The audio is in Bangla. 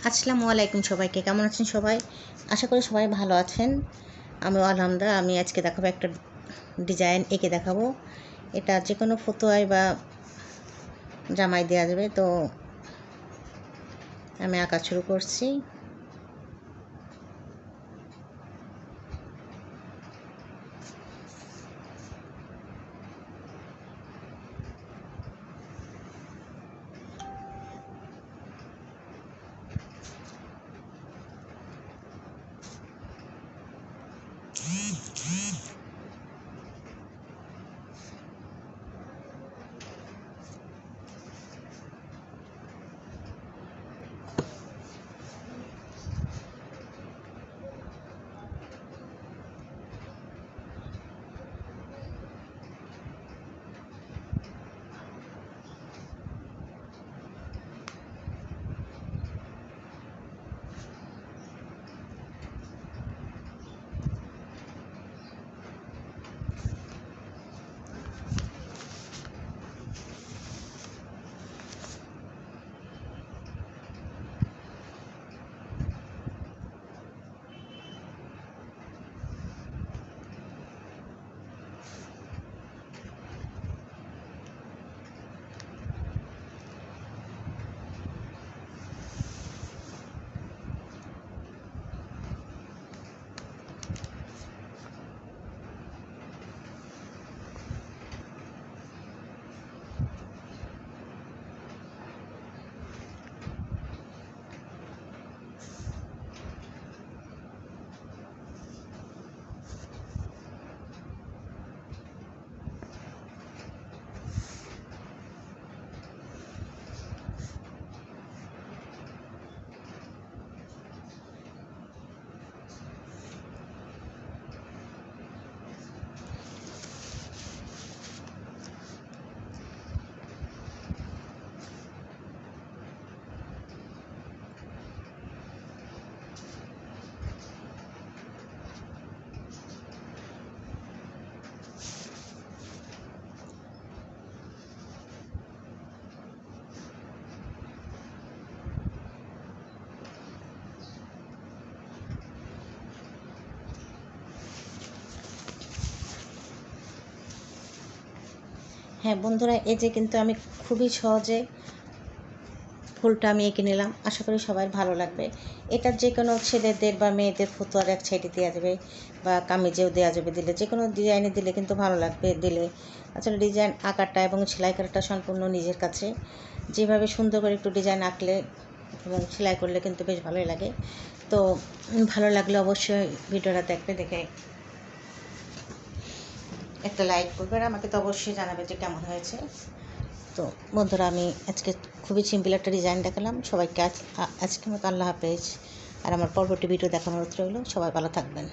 আসসালামু আলাইকুম সবাইকে। কেমন আছেন সবাই? আশা করি সবাই ভালো আছেন। আমি আলহামদা আমি আজকে দেখাবো একটা ডিজাইন এঁকে দেখাবো। এটা যে কোনো ফতোয়ায় বা জামাই দেওয়া যাবে, তো আমি আঁকা শুরু করছি। হ্যাঁ বন্ধুরা, এই যে কিন্তু আমি খুবই সহজে ফুলটা আমি এঁকে নিলাম। আশা করি সবাই ভালো লাগবে। এটা যে কোনো ছেলেদের বা মেয়েদের ফতুয়ার এক সাইডে দেওয়া যাবে বা কামিজেও দেওয়া যাবে দিলে। যে কোনো ডিজাইনে দিলে কিন্তু ভালো লাগবে দিলে। আসলে ডিজাইন আঁকাটা এবং সেলাই করাটা সম্পূর্ণ নিজের কাছে। যেভাবে সুন্দর করে একটু ডিজাইন আঁকলে এবং সেলাই করলে কিন্তু বেশ ভালোই লাগে। তো ভালো লাগলে অবশ্যই ভিডিওটা দেখবে, দেখে একটা লাইক করবে আর আমাকে তো অবশ্যই জানাবে যে কেমন হয়েছে। তো বন্ধুরা, আমি আজকে খুবই সিম্পল একটা ডিজাইন দেখালাম। সবাইকে আজ আজকে মতো আল্লাহ হাফেজ। আর আমার পরবর্তী ভিডিও দেখানোর রইল সবাই ভালো থাকবেন।